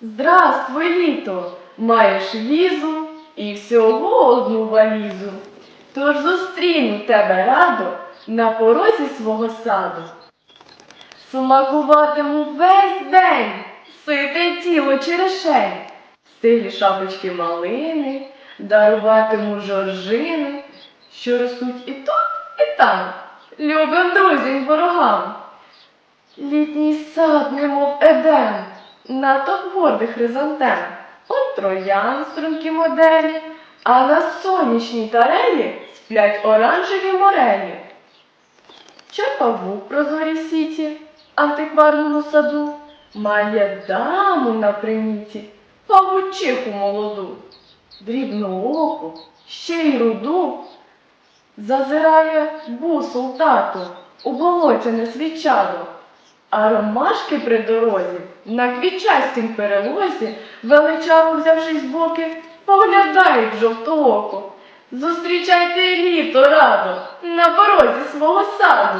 Здравствуй, літо! Маєш візу і всього одну валізу. Тож зустріну тебе радо на порозі свого саду. Смакуватиму весь день, сите тіло черешень, стилі шапочки малини, даруватиму жоржини, що ростуть і тут, і там, любим друзям ворогам. Літній сад, немов едем, натовп гордих хризантем, от троян стрункі моделі, а на сонячній тарелі сплять оранжеві морелі. Чапавук прозорі сіті, антикварному саду, має даму на приміті, павучиху молоду, дрібну оку, ще й руду. Зазирає бусул тату, у болотяне свічадо, а ромашки при дорозі, на квітчастім перелозі, величаво взявшись боки, поглядають жовтооко. Зустрічайте літо радо на порозі свого саду.